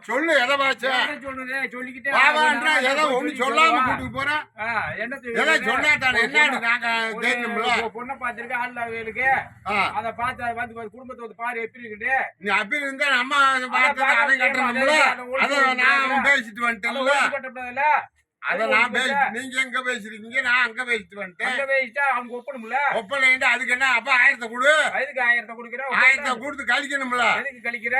சொல்லு எதை பாச்ச? என்ன? சொல்லிக்கிட்டே ஒண்ணு சொல்லாம சொல்லுவா. கூட்டிட்டு போற? ஆ, என்னத்துக்கு ஏதோ சொல்றது? சொன்னாட்டானே, ஒரு என்னன்னு பொண்ணு- நாங்க? ஒரு பொண்ணை பார்த்திருக்கேன், ஆள்ல வேலுக்கு. அதை பார்த்து அதை வந்து குடும்பத்தை வந்து பாரு எப்படி இருக்குது நீ அப்படி இருந்தா அம்மா பார்த்து அதை கட்டணும்ல அதை நான் பேசிட்டு வந்துட்டேன்ல? அதை நான் பேசிட்டு நீங்க எங்க பேசுறீங்க? நான் அங்க பேசிட்டு வந்துட்டேன். அங்க போயிட்டா அவங்க ஒப்பணும்ல? ஒப்பனைண்டு அதுக்கு என்ன? அப்ப ஆயிரத்தை கொடு. எதுக்கு ஆயிரத்தை கொடுக்குற? ஆயிரத்தை கொடுத்து கழிக்கணும்ல. எதுக்கு கழிக்கிற?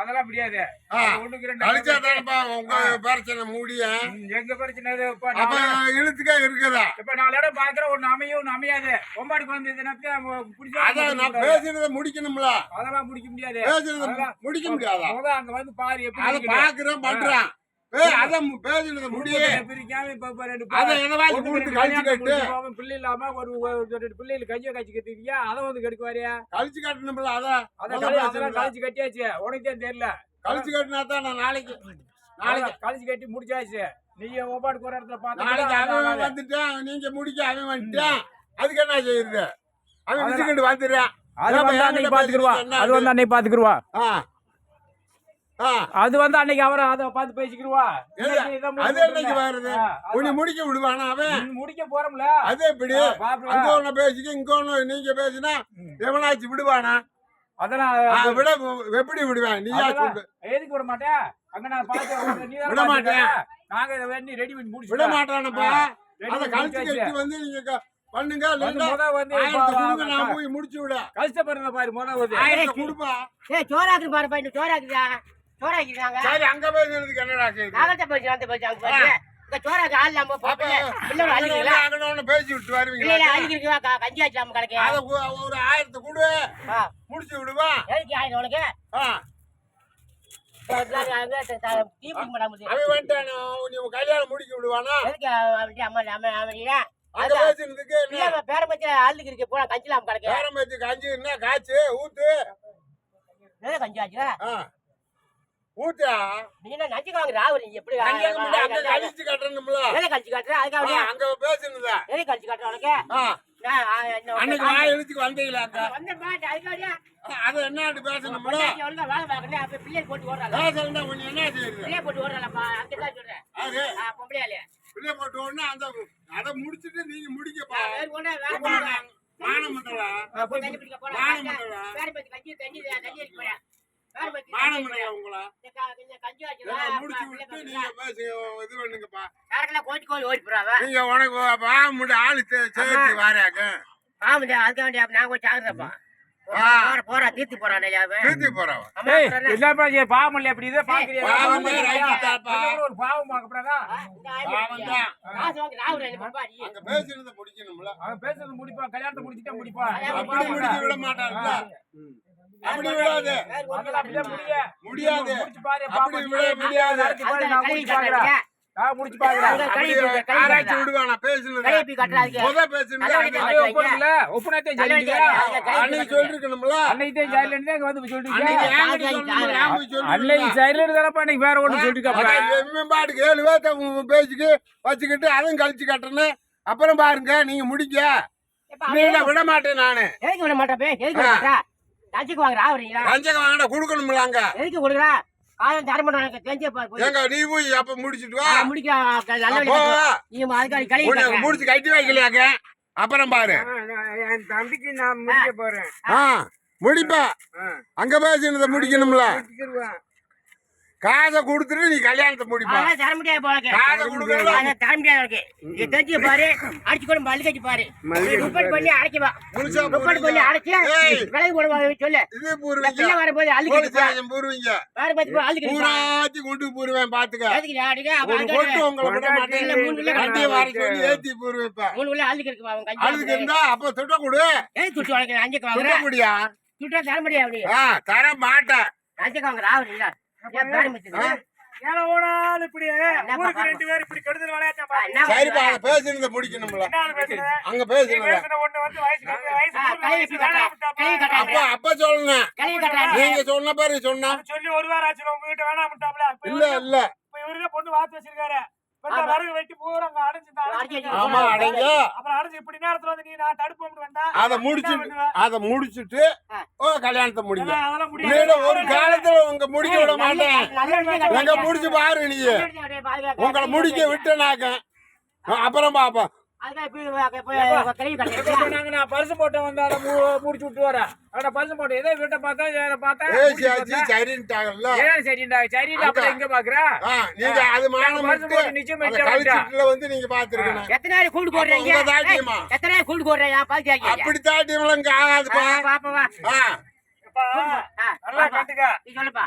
அதெல்லாம் முடியாது ஆ. அது ஒண்ணுக்கு ரெண்டு கழிச்சா தானப்பா உங்க பிரச்சனை மூடிய. எங்க பிரச்சனை அப்ப இழுத்துக்கே இருக்குதா? இப்ப நாலு இடம் பாக்குற ஒண்ணு அமையும் ஒண்ணு அமையாது. ஒம்பாடுக்கு வந்து பிடிச்சா நான் முடிக்கணும்ல. அதெல்லாம் முடிக்க முடியாது. முடிக்க முடியாதா? அங்க வந்து பாரு எப்படி. பாக்குறேன் பண்றான். பிள்ளை இல்லாம ஒரு பிள்ளைகள் கையை கழிச்சுக்கிட்டு இருக்கியா அதை வந்து கெடுக்க வரியா கழிச்சு கட்டணும்ல அத. அதை முதல்ல கழி- அதெல்லாம் பேசுறத. கழிச்சு கட்டியாச்சு. உனக்கு தெரியல. கழிச்சு கட்டினா தான் நான் நாளைக்கு நாளைக்கு. அதான் கழிச்சு கட்டி முடிச்சாச்சு. நீ ஒம்பாடுக்கு ஒரு இடத்துல நாளைக்கு அவன் பார்த்தா வந்துட்டான். நீங்க முடிக்க அவன் வந்துட்டான். அதுக்கு என்ன செய்யுது அவன் விசுக்கிட்டு வந்துடுறான். அது வந்து அன்னைக்கு அது வந்து அன்னைக்கு பாத்துக்கிடுவா ஆ ஆ. அது வந்து அன்னைக்கு அவரை அதை பார்த்து பேசிக்கிடுவா. அது முடியல. வருது அதான். முடிக்க விடுவானா அவன்? நீ முடிக்க போறோம்ல. அது எப்படி. அங்க ஒண்ணு பேசிக்க இங்க ஒண்ணு நீங்க பேசினா ம். எவனாச்சும் விடுவானா? அதெல்லாம் விட எப்படி விடுவேன்? சொல்லு. எதுக்கு விட மாட்டேன்? அங்க நான் பார்த்து நீ விட மாட்டேன். நாங்க இதை வேண்டி ரெடி பண்ணி முடிச்சு விட மாட்டானப்பா அத கழிச்சு. கட்டி வந்து நீங்க பண்ணுங்க. முடிச்சு விட. கஷ்டப்படுறத பாரு முத வந்து. ஆயிரத்தை கொடுப்பா. ஏய் சோறாக்கு பாருப்பா இந்த சோறாக்குதா? சோறாக்கிறாங்க சரி அங்க பேசுறதுக்கு என்னடா செய்யுது நாகத்தை போச்சு அந்த போச்சு அங்க சோறாக்கு ஆள் இல்லாம அழுகிறீங்களா? ஒண்ணு பேசி விட்டு இல்ல வருவீங்களா இல்ல அழுகிறீங்களா கஞ்சி ஆச்சலாம அத ஒரு ஆயிரத்தை கொடு. ஆ, முடிச்சு விடுவா? எதுக்கு உனக்கு? ஆ, கல்யாணம் முடிக்க விடுவானா? அம்மா அம்மா அவன் அங்க அதான். பேசுறதுக்கு என்ன? இல்ல பேர மச்ச ஆளுக்கு இருக்கு. போனா கஞ்சி இல்லாம கிடக்கு. பேரம் பேச்சு கஞ்சி என்ன? காய்ச்சு ஊத்து. கஞ்சி ஆச்சு? ஊத்தா? நீ என்ன நஞ்சு எப்படி அங்க இருந்து அங்க கழிச்சு கட்டணும்ல எதை கழிச்சு காட்டுற? அங்க பேசுனதா எதை கழிச்சு காட்டுற உனக்கு? என்ன அன்னைக்கு எழுத்துக்கு வந்தீங்களா அங்க வந்த பாட்டு அதுக்காக அது என்ன பேசணும்ல ஒழுங்கா வேலை பார்க்கல அப்ப பிள்ளை போட்டு ஓடுறாங்க கொஞ்சம் என்ன செய்யுது? போட்டு ஓடுறாளப்பா அங்கதான் சொல்றேன். அது ஆ, பொம்பளையாளே. பிள்ளை போட்ட அந்த அதை முடிச்சிட்டு நீங்க முடிக்கப்பா. வேற ஒண்ணு பார்க்கல. மானம் பண்றா. மானம் வேற பண்றா வேற பத்தி கஞ்சி தண்ணி தண்ணி அடிக்க போறேன். மானம் பண்றா உங்களா? முடிச்சு விட்டு. நீங்க பேசுங்க இது பண்ணுங்கப்பா. கோச்சு கோழி ஓடி போறாவ? நீங்க உனக்கு வா முடி ஆளு சேர்த்து வாராங்க. ஆமாண்டா, அதுக்காக வேண்டியா, நான் கொஞ்சம் ஜாக்கிரதைப்பா. ஆ. போற- போறா, தீர்த்து போறானே ஏய் சொல்றானே. என்னப்பா பாவம் இல்ல இப்படி இதை பாக்குறியா? பாவம். ஒரு பாவம் ஆளு பாவம் தான். அங்க பேசுறத முடிக்கணும்ல. அவன் பேசுறது முடிப்பா கல்யாணத்தை முடிச்சுட்டா முடிப்பா. அப்படி முடிக்க விட மாட்டாங்கல்ல அப்படி விடாது. முடியாது. அப்படி பாப்பா விட முடியாது. நான் முடிச்சு பாக்குறேன். ஆராய்ச்சி. விடுவானா? பேசுனத. முத பேசுனத அன்னைக்கு ஒப்புனத்தை சொல்லிட்டு அன்னைக்கு சொல்லிருக்கணும்ல? அன்னைக்கு அங்க வந்து அன்னைக்கு போய் அன்னைக்கு. சைலண்ட் தானப்பா இன்னைக்கு வேற ஒண்ணு எம்மன் பாட்டுக்கு ஏழு பேர்த்த வச்சுக்கிட்டு அதையும் கழிச்சு கட்டணும் அப்புறம் பாருங்க நீங்க முடிக்க. நீங்க விட மாட்டேன் நானு. எதுக்கு விட மாட்டா பே? எதுக்கு விட மாட்டா? லஞ்சுக்கு வாங்க ராவுறீங்களா? லஞ்சம் வாங்கினா கொடுக்கணும்ல அங்க. எதுக்கு கொடுக்குறா? காலம் தர மாட்டோம் எனக்கு தெரிஞ்சே பாரு. ஏங்க நீ போய் அப்ப முடிச்சிட்டு வா. ஆ, முடிக்கலாம். நல்ல நீ உன்னை கட்டுற. முடிச்சு கட்டி வைக்கலையாங்க அப்புறம் பாரு. என் தம்பிக்கு நான் முடிக்க போறேன். ஆ முடிப்பா. அங்க பேசினத முடிக்கணும்ல. காசை கொடுத்துட்டு நீ கல்யாணத்தை முடிப்பா. தர முடியாது போல. காசை கொடுக்கல அதெல்லாம் தர முடியாது உனக்கு. இது தெரிஞ்சு பாரு அடிச்சு கூட மல்லி கட்டி பாரு. ரிப்போர்ட் பண்ணி முழுசா ரிப்போர்ட் பண்ணி அடைச்சு ஏய். விலகி போடுவா சொல்லு. இது பூர்வீங்க பிள்ளை வரும்போது அள்ளி கட்டி பூர்வீங்க வேற பத்தி போய் அள்ளி கட்டி பூராத்தி கொண்டு போருவேன் பாத்துக்க. எதுக்கு நீ அடிக்க? அவன் கொட்டு உங்களை விட மாட்டேன். இல்ல, மூணு பிள்ளை வண்டியை வர சொல்லி ஏத்தி போருவேன் மூணு உள்ள அள்ளி கட்டி அவன் கஞ்சி இருந்தா அப்ப சுட்ட கொடு. ஏன் துட்டு வாங்க அஞ்சுக்கு சுட்ட வாங்குற? முடியா? துட்டா தர முடியாது தர மாட்டேன். அஞ்சுக்கு வாங்குற ஆகுறீங்களா ஏன் சரிப்பா? அங்க பேசுனத முடிக்கணும்ல. பேசுறது அங்க வேணாம். கட்டுற. அப்ப அப்ப கட்டுறாங்க நீங்க சொன்ன பாரு சொன்னா. சொல்லி ஒரு வாரம் ஆச்சு உங்ககிட்ட வேணாம் விட்டாப்ல இல்ல இல்ல. இப்ப இவருதான் பொண்ணு வாத்து வச்சிருக்காரு. முடிச்சுட்டு பண்ணுவ? அதை முடிச்சுட்டு ஓ கல்யாணத்தை முடிங்க. ஒரு காலத்துல உங்க முடிக்க விட மாட்டேன். எங்க முடிச்சு பாரு நீ. உங்களை முடிக்க விட்டனாக்க. அப்புறம் பாப்போம். பரிசு போட்ட வந்தால முடிச்சு விட்டு வரேன். ஆனா பரிசு போட்ட ஏதோ வீட்டை பார்த்தா பார்த்தா சரின்ட்டாங்கல்ல? ஏன் சரிண்டா சரிண்டா அப்புறம் எங்க பாக்குறா? நீங்க அது மானம் பரிசு போட்டு நிச்சயம் வந்து நீங்க பாத்துருக்கணும் எத்தனை நாள் கூண்டு போடுறீங்க? எத்தனை நாள் கூண்டு போடுறீங்க? பாத்து அப்படி தாட்டியம்லாம் இங்க ஆகாதுப்பா. பாப்பா நல்லா கண்டுக்க. நீ சொல்லுப்பா.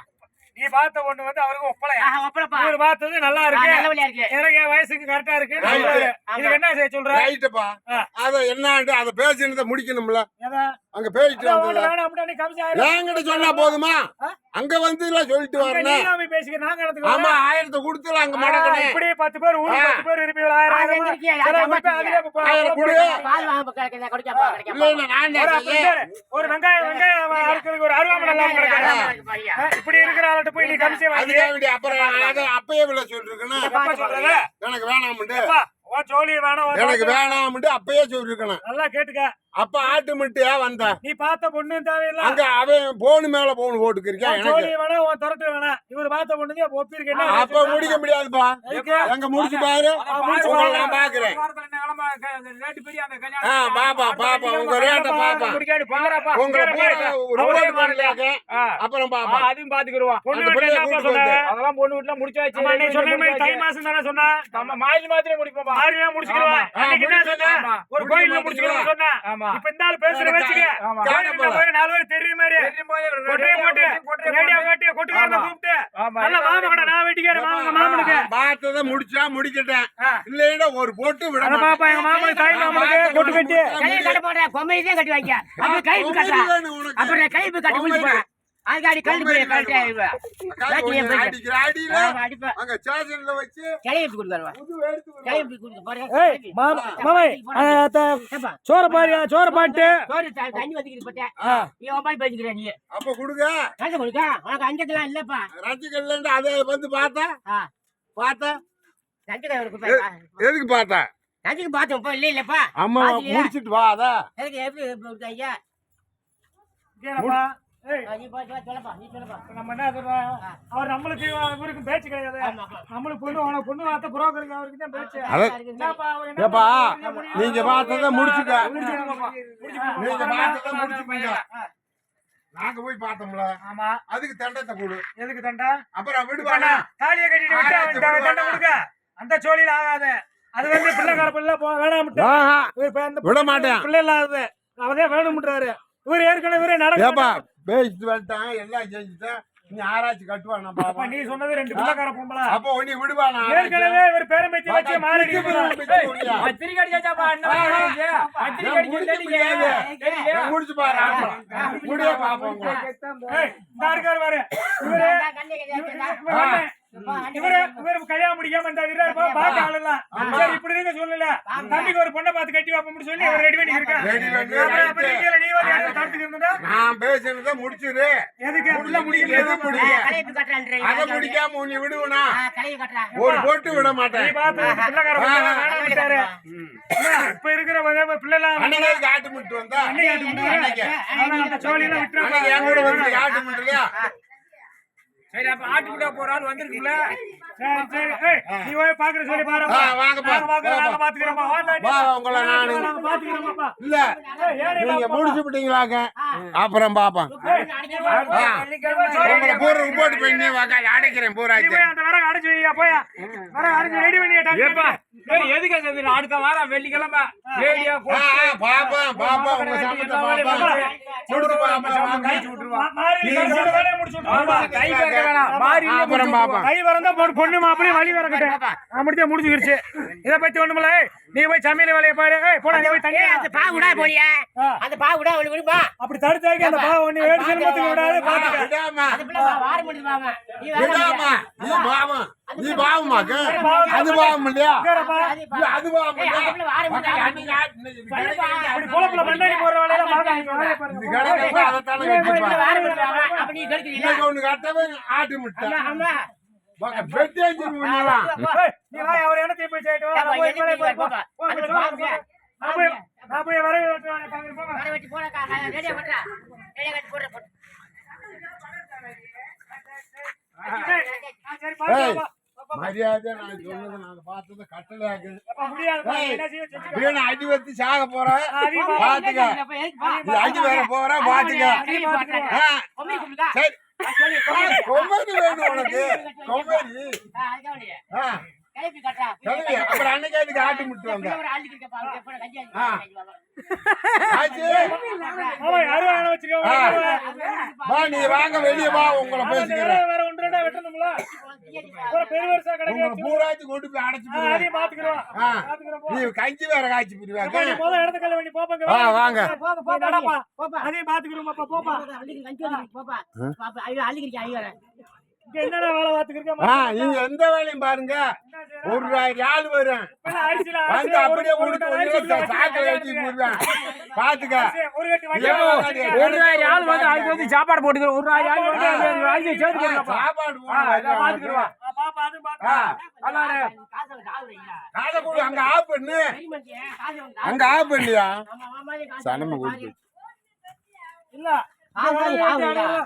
நீ பார்த்த ஒண்ணு வந்து அவருக்கு ஒப்பலையா ஒப்பலப்பா. இவர் பார்த்தது நல்லா இருக்கு. நல்ல வழியா இருக்கு. எனக்கு என் வயசுக்கு கரெக்டா இருக்கு. இதுக்கு என்ன செய்ய சொல்ற? ரைட்டுப்பா. அத என்னன்ட்டு அத பேசினதை முடிக்கணும்ல? எதை? அங்க ஆயிரம். என்கிட்ட சொன்னா போதுமா? அங்க வந்து எல்லாம் சொல்லிட்டு வரணும் ஆமா. ஆயிரத்தை கொடுத்துல அங்க மடக்கணும் இப்படி பத்து பேர் ஊரு. பத்து பேர் இருப்பீங்களா? ஆயிரம் ஆயிரம் கொடு. இல்ல நான் ஒரு வெங்காயம் வெங்காயம் அறுக்கிறதுக்கு ஒரு அருவாமனை இப்படி இருக்கிற ஆள்கிட்ட போய் நீ கமிச்சு வாங்கி அப்புறம் அப்பயே விட சொல்லிருக்கணும் எனக்கு உன் ஜோலி வேணாம் எனக்கு வேணாம்ட்டு அப்பயே சொல்லிருக்கணும். நல்லா கேட்டுக்க. அப்ப ஆட்டு முட்டையா வந்த? நீ பார்த்த பொண்ணு தேவையில்ல. அங்க அவன் போனு மேல போன் போட்டுக்கிறியா உன் எனக்கு? ஜோலி வேணாம் உன் துரட்டு வேணாம் இவர் பார்த்த பொண்ணு ஒப்பி இருக்கு என்ன அப்ப முடிக்க முடியாதுப்பா? எங்க? முடிச்சு பாரு. நான் பாக்குறேன் பாப்பா, பாப்பா, உங்க ரேட்டை பாப்பா. அவரே ரோடு பண்ணலாக்க அப்புறம் பாப்பா. அதையும் பாத்துக்கிடுவான் பொண்ணு வீட்டுல. அதெல்லாம் பொண்ணு வீட்டுல முடிச்சாச்சு. சொன்ன மாதிரி தை மாசம் தானே சொன்ன? நம்ம மாயில் மாத்திரம் முடிப்போம் அன்னைக்கு என்ன சொன்ன? ஆமா. ஒரு கோயில்ல இப்ப இந்த ஆள் பேசுற வச்சுக்க. நாலு பேர் தெரியுற மாதிரி. கொட்டையை போட்டு, ரேடியோ காட்டி, கொட்டுக்காரனை ஆமா. கூப்பிட்டு, ஆமா. நல்ல மாமா கடை நான் வெட்டிக்கிறேன், மாமா, மாமனுக்கு. பார்த்ததை முடிச்சா முடிக்கட்டேன் ஆ. இல்லைன்னா ஒரு போட்டு விட பாப்பா, எங்க மாமனுக்கு, தாய் மாமனுக்கு கொட்டு கட்டி. கையை கட்ட போடுற கட்டி வைக்க. அப்புறம் கைப்பு கட்டுறா. அப்புறம் கைப்பு கட்டி முடிச்சு போறேன் அதுக்காடி கழுத்து போய் கழட்டி அடிப்பேன் அங்க ஸ்டேஷன்ல வச்சு கிளையப்பு விடு. கிளையப்பு கொடுக்க ஏய், மாமா, மாமே, சோறு பாரியா, சோறு பாட்டு. சோறு தண்ணி. நீ ஒப்பாடி பேசிக்கிற நீ. அப்ப கொடுங்க கழுத்து கொடுக்க? உனக்கு அஞ்சக்கெல்லாம் இல்லப்பா. ரசிகர்ல அதை வந்து பார்த்தா? ஆ. பார்த்தா? எதுக்கு பார்த்தா? அஞ்சுக்கு பார்த்தோம் இல்லை இல்லப்பா. அம்மா பாத்தியா? முடிச்சிட்டு வா அத. எதுக்கு எப்படி எப்படி அவர் நம்மளுக்கு இவருக்கு பேச்சு கிடையாது. நம்மளுக்கு பொண்ணு உனக்கு பொண்ணு வார்த்தை புரோக்கருக்கு அவருக்கு தான் பேச்சு. ஏப்பா நீங்க பார்த்ததை முடிச்சுக்க. நீங்க பார்த்ததை முடிச்சுக்கோங்க நாங்க போய் பார்த்தோம்ல. ஆமா. அதுக்கு தண்டத்தை கொடு. எதுக்கு தண்டா? அப்புறம் விடுவானா தாலியை கட்டிட்டு அவன் தண்டை கொடுக்க. அந்த சோழியில ஆகாது. அது வந்து பிள்ளைக்கார பிள்ளை அந்த விட மாட்டேன். பிள்ளை இல்லாதது. அவதே வேணும்ன்றாரு. இவர் ஏற்கனவே இவரே ஏப்பா நடக்க பேசிட்டு வந்துட்டான். எல்லாம் செஞ்சுட்டேன் நீ ஆராய்ச்சி கட்டுவானா அப்ப நீ சொன்னது ரெண்டு பிள்ளைக்கார பொம்பளை. அப்போ உன்னை விடுவானா ஏற்கனவே இவர் பேரம் பேச்சு வச்சு மாறி பத்திரிக்கை அடிச்சாப்பா அண்ணன் பத்திரிக்கை அடிச்சு முடிச்சு பாரு. முடிய பாப்போம் இவரு இவர். இவரு கல்யாணம் முடிக்காம இந்த வீரர் பாக்க ஆளலாம். சரி இப்படி இருக்க சொல்லல தம்பிக்கு ஒரு பொண்ணை பார்த்து கட்டி வைப்போம்னு சொல்லி அவர் ரெடி பண்ணி. நீங்க நீ வந்து தடுத்துக்கு இருந்தா நான் பேசுனதை முடிச்சிரு. எதுக்கு? முடிக்க முடியல எது முடியும் முடிக்க அதை முடிக்காம உன்னை விடுவனா? ஒரு போட்டு விட நீ மாட்டேன். இப்ப இருக்கிற பிள்ளைலாம் அன்னைக்கு காட்டு முட்டு வந்தா? அன்னைக்கு அது அன்னைக்கு. சோழியெல்லாம் என் கூட வந்து காட்டு முட்டுலையா சரி அப்ப ஆட்டுக்குள்ள போற ஆள் வந்திருக்குல்ல சரி சரி. ஏய், நீ போய் பாக்குற சொல்லி பாரு. ஆ, வாங்கப்பா. நாங்க. பாத்துக்கிறோம்ப்பா. வா உங்களை நானு- நாங்க பாத்துக்கிறோம்ப்பா. இல்ல. நீங்க. முடிச்சு விட்டீங்களாக்க அப்புறம் பாப்போம். உங்களை பூரா ரிப்போர்ட் பண்ணி வாக்கா அடைக்கிறேன் நீ பூராச்சு போய் அந்த விறகு அடைச்சு வையா போயா. விறகு அடைச்சு ரெடி பண்ணி ஏப்பா ஏய், எதுக்கு அது அடுத்த வாரம் வெள்ளிக்கிழமை. பாப்போம் பாப்போம். உங்க சமத்தை பாப்போம். பொண்ணு- பொண்ணு மாப்பிளையும் வழி வரக்கட்டேன் நான் முடிச்சா முடிஞ்சுக்கிருச்சு இதை பத்தி ஒண்ணுமில்ல. ஏய், நீ போய் சமையல் வேலையை பாரு. ஏய், போடா நீ போய் தண்ணி அந்த பா விடா போனியா ஆ. அந்த பா விடா ஒண்ணு விடுப்பா அப்படி தடுத்தாக்கி அந்த பாவம் ஒண்ணு வேடி செல்வத்துக்கு விடாது பாத்துக்க. விடாம. விடாம நீ பாவமாக்க அது பாவம் இல்லையா? அது பாவம். பாவம். இன்னைக்கு ஒண்ணு கட்டவே ஆட்டு முட்டை. போடுறா, போடு. ஏய், ஆ, சரி, பாத்து ஏய். வா, வா, வா. மரியாதை நான் சொன்னது நான் பார்த்தது அடி வச்சு சாக போறேன் பாத்துக்க. அடி வேற போற பாத்துக்க? சரி. கொம்பரி வேணும் உனக்கு கொம்பரி அப்புறம் அன்னைக்கு அதுக்கு ஆட்டி முட்டு வந்த பிள்ளை ஒரு ஆளுக்கு இருக்க பாருங்க, எப்ப கஞ்சி ஆச்சு, ஆ. கஞ்சி வாங்க. ஆச்சு ஆமா, அருவா வேணா வச்சுக்கோ, ஆ. அருவா. வா நீ வாங்க வெளியே வா உங்களை பேசிக்கிறேன் வேற ஒன்று ரெண்டா வெட்டணும்ல கிடைக்காது பூராச்சு கொண்டு போய் அடைச்சு அதையும் பாத்துக்கிறோம். நீ கஞ்சி வேற காய்ச்சி அப்பா, போடுவாங்க நீ முதல்ல இடத்துக்கு வேண்டி போப்பாங்க ஆ, வாங்க. போப்பா போப்பா. அதையும் பாத்துக்கிறோம் போப்பா போப்பா, அள்ளிக்கிட்டு கஞ்சி போப்பா. பாப்பா, ஐயோ, என்னடா வேலை எந்த வேலையும் பாருங்க. ஒரு ஆள் வரும். வந்து அப்படியே ஒரு சாக்கில் கட்டி போடுவேன் பாத்துக்க ஒரு ஆள் வந்து அதுக்கு வந்து சாப்பாடு போட்டுக்கிறோம். ஒரு ஆள் வந்து. சாப்பாடு. காசை கொடு அங்க ஆஃப் பண்ணு. அங்க ஆஃப் பண்ணியா? சனம கொடுத்து இல்ல காசு காசு காசு காசு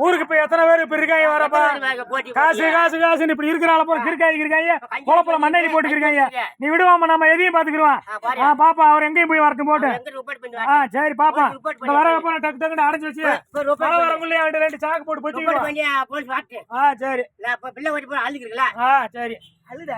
ஊருக்கு இப்ப எத்தனை பேர் இப்ப இருக்காங்க வரப்பா? போட்டி காசு காசு காசுன்னு இப்படி இருக்கிறால போல கிறுக்காய் இருக்காங்க குழப்பல மண்ணடி போட்டுக்கிறீங்க. நீ விடுவாம நம்ம எதையும் பாத்துக்கிறோம் பாப்பா அவர் எங்கேயும் போய் வரட்டும் போட்டு. எங்க ரிப்போர்ட் பண்ணி ஆ சரி பாப்பா. வர போன டக்கு டக்குன்னு அடைச்சு வச்சு வர வரக்குள்ளே அவன்கிட்ட ரெண்டு சாக்கு போட்டு வாட்டு ஆ சரி. பிள்ளை ஓட்டி போய் அழுதுக்கிறீங்களா? ஆ சரி. அழுதா.